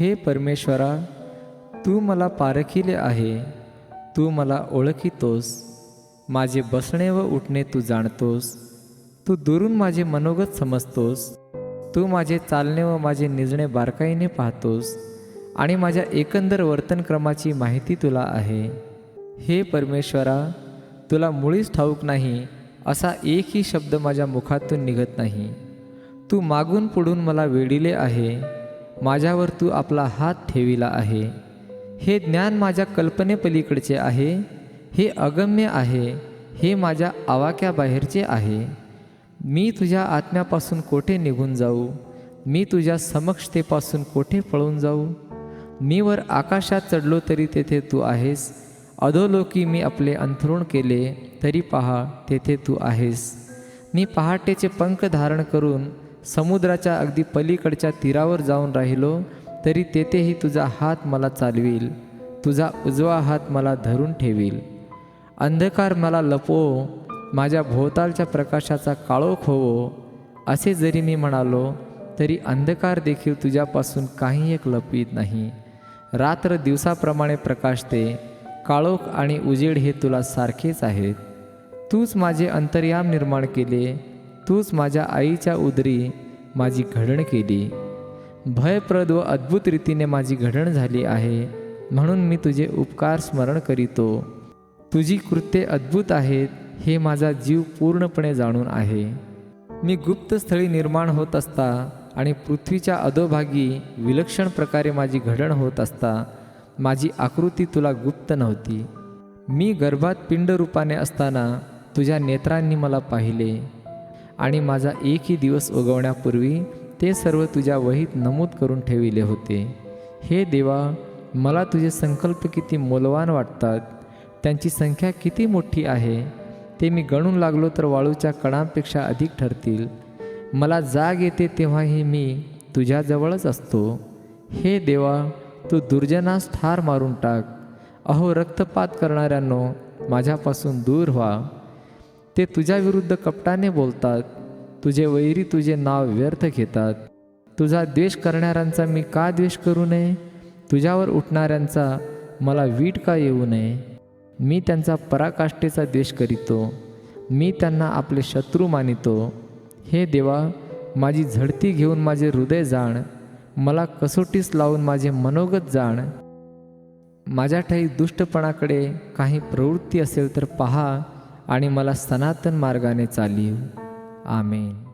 हे परमेश्वरा तू मला पारखिले आहे तू मला ओळखितोस माझे बसणे व उठणे तू जाणतोस तू दुरून माझे मनोगत समजतोस तू माझे चालणे व माझे निजणे बारकाईने पाहतोस आणि माझ्या एकंदर वर्तनक्रमाची माहिती तुला आहे. हे परमेश्वरा तुला मुळीच ठाऊक नाही असा एकही शब्द माझ्या मुखातून निघत नाही. तू मागून पुढून मला वेडिले आहे माझ्यावर तू आपला हात ठेविला आहे. हे ज्ञान माझ्या कल्पनेपलीकडचे आहे. हे अगम्य आहे. हे माझ्या आवाक्याबाहेरचे आहे. मी तुझ्या आत्म्यापासून कोठे निघून जाऊ? मी तुझ्या समक्षतेपासून कोठे पळून जाऊ? मी वर आकाशात चढलो तरी तेथे तू आहेस. अधोलोकी मी आपले अंथरुण केले तरी पहा तेथे तू आहेस. मी पहाटेचे पंख धारण करून समुद्राच्या अगदी पलीकडच्या तीरावर जाऊन राहिलो तरी तेथेही तुझा हात मला चालवील. तुझा उजवा हात मला धरून ठेवील. अंधकार मला लपवो माझ्या भोवतालच्या प्रकाशाचा काळोख होवो असे जरी मी म्हणालो तरी अंधकार देखील तुझ्यापासून काही एक लपवीत नाही. रात्र दिवसाप्रमाणे प्रकाशते काळोख आणि उजेड हे तुला सारखेच आहेत. तूच माझे अंतर्याम निर्माण केले तूच माझ्या आईच्या उदरी माझी घडण केली. भयप्रद व अद्भुत रीतीने माझी घडण झाली आहे म्हणून मी तुझे उपकार स्मरण करीतो. तुझी कृत्ये अद्भुत आहेत हे माझा जीव पूर्णपणे जाणून आहे. मी गुप्त स्थळी निर्माण होत असता आणि पृथ्वीच्या अधोभागी विलक्षण प्रकारे माझी घडण होत असता माझी आकृती तुला गुप्त नव्हती. मी गर्भात पिंडरूपाने असताना तुझ्या नेत्रांनी मला पाहिले. आणि माझा एकही दिवस उगवण्यापूर्वी ते सर्व तुझ्या वहीत नमूद करून ठेविले होते. हे देवा मला तुझे संकल्प किती मौलवान वाटतात. त्यांची संख्या किती मोठी आहे. ते मी गणून लागलो तर वाळूच्या कणांपेक्षा अधिक ठरतील. मला जाग येते तेव्हाही मी तुझ्याजवळच असतो. हे देवा तू दुर्जनास ठार मारून टाक. अहो रक्तपात करणाऱ्यांनो माझ्यापासून दूर व्हा. ते तुझ्याविरुद्ध कपटाने बोलतात. तुझे वैरी तुझे नाव व्यर्थ घेतात. तुझा द्वेष करणाऱ्यांचा मी का द्वेष करू नये? तुझ्यावर उठणाऱ्यांचा मला वीट का येऊ नये? मी त्यांचा पराकाष्ठेचा द्वेष करीतो. मी त्यांना आपले शत्रू मानितो. हे देवा माझी झडती घेऊन माझे हृदय जाण. मला कसोटीस लावून माझे मनोगत जाण. माझ्या ठाई दुष्टपणाकडे काही प्रवृत्ती असेल तर पहा. आणि मला सनातन मार्गाने चालीव आमेन.